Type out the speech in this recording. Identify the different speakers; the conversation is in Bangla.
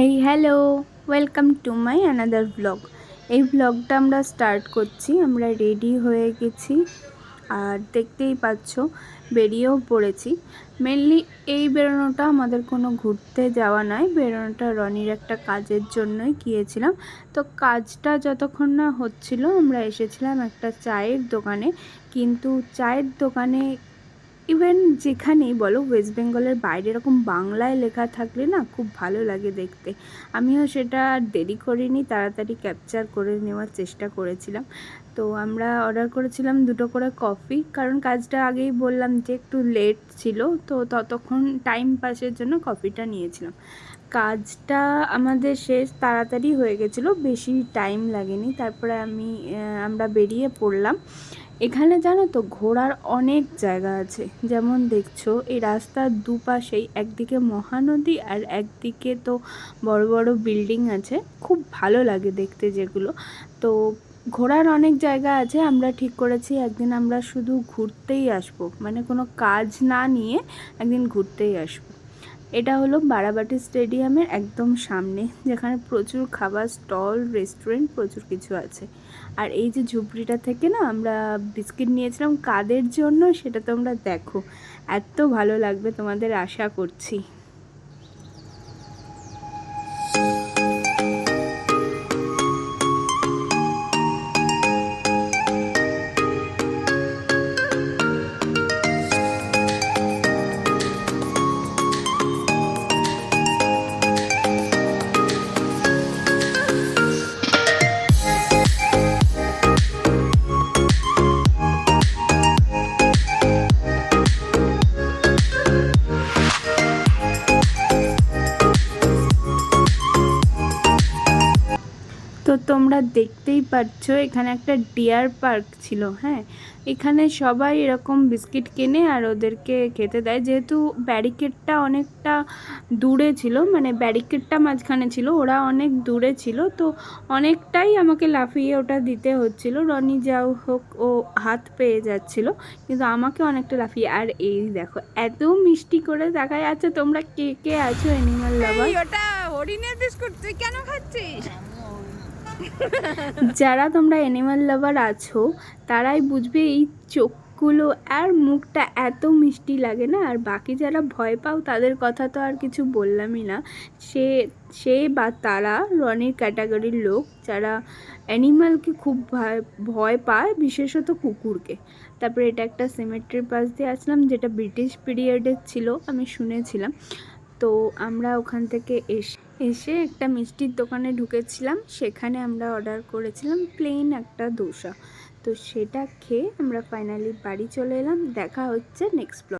Speaker 1: Hey hello welcome to my another blog এই ব্লগটা আমরা স্টার্ট করছি। আমরা রেডি হয়ে গেছি। আর দেখতেই পাচ্ছ, বেরিয়েও পড়েছি। মেনলি এই বেরোনোটা আমাদের কোনো ঘুরতে যাওয়া নয়। বেরোনোটা রনির একটা কাজের জন্যই গিয়েছিলাম। তো কাজটা যতক্ষণ না হচ্ছিল, আমরা এসেছিলাম একটা চায়ের দোকানে। কিন্তু চায়ের দোকানে ইভেন যেখানেই বলো ওয়েস্ট বেঙ্গলের বাইরে এরকম বাংলায় লেখা থাকলে না খুব ভালো লাগে দেখতে। আমিও সেটা দেরি করিনি, তাড়াতাড়ি ক্যাপচার করে নেওয়ার চেষ্টা করেছিলাম। তো আমরা অর্ডার করেছিলাম দুটো করে কফি কারণ কাজটা আগেই বললাম যে একটু লেট ছিল, তো ততক্ষণ টাইম পাসের জন্য কফিটা নিয়েছিলাম। কাজটা আমাদের শেষ, তাড়াতাড়ি হয়ে গেছিল, বেশি টাইম লাগেনি। তারপরে আমি আমরা বেরিয়ে পড়লাম। এখানে জানো তো ঘোরার অনেক জায়গা আছে। যেমন দেখছ, এই রাস্তার দুপাশেই একদিকে মহানদী আর একদিকে তো বড় বড় বিল্ডিং আছে। খুব ভালো লাগে দেখতে যেগুলো। তো ঘোরার অনেক জায়গা আছে, আমরা ঠিক করেছি একদিন আমরা শুধু ঘুরতেই আসব। মানে কোনো কাজ না নিয়ে একদিন ঘুরতেই আসব। এটা হলো বারাবাটি স্টেডিয়ামের একদম সামনে, যেখানে প্রচুর খাবার স্টল, রেস্টুরেন্ট, প্রচুর কিছু আছে। আর এই যে ঝুপড়িটা থেকে না আমরা বিস্কিট নিয়েছিলাম, কাদের জন্য সেটা তোমরা দেখো। এত ভালো লাগবে তোমাদের, আশা করছি। তো তোমরা দেখতেই পাচ্ছ এখানে একটা ডিয়ার পার্ক ছিল হ্যাঁ? এখানে সবাই এরকম বিস্কিট কেনে আর ওদেরকে খেতে দেয়। যেহেতু ব্যারিকেডটা অনেকটা দূরে ছিল মানে ব্যারিকেডটা মাঝখানে ছিল, ওরা অনেক দূরে ছিল, তো অনেকটাই আমাকে লাফিয়ে ওটা দিতে হচ্ছিল। রনি যাও হোক, ও হাত পেয়ে যাচ্ছিল, কিন্তু আমাকে অনেকটা লাফিয়ে, আর এই দেখো, এত মিষ্টি করে দেখায়। আচ্ছা তোমরা কে কে আছো অ্যানিমাল লাভার
Speaker 2: ওটা হরিণের বিস্কুট, তুই কেন খাচ্ছিস?
Speaker 1: যারা তোমরা অ্যানিমাল লাভার আছো, তারাই বুঝবে এই চোখগুলো আর মুখটা এত মিষ্টি লাগে না। আর বাকি যারা ভয় পাও, তাদের কথা তো আর কিছু বললামই না। সে সে বা তারা রনির ক্যাটাগরির লোক, যারা অ্যানিমালকে খুব ভয় ভয় পায়, বিশেষত কুকুরকে। তারপরে এটা একটা সিমেট্রির পাশ দিয়ে আসলাম, যেটা ব্রিটিশ পিরিয়ডের ছিল, আমি শুনেছিলাম। তো আমরা ওখান থেকে এসে এসে একটা মিষ্টির দোকানে ঢুকেছিলাম। সেখানে আমরা অর্ডার করেছিলাম প্লেন একটা দোসা। তো সেটা খেয়ে আমরা ফাইনালি বাড়ি চলে এলাম। দেখা হচ্ছে নেক্সট ব্লগ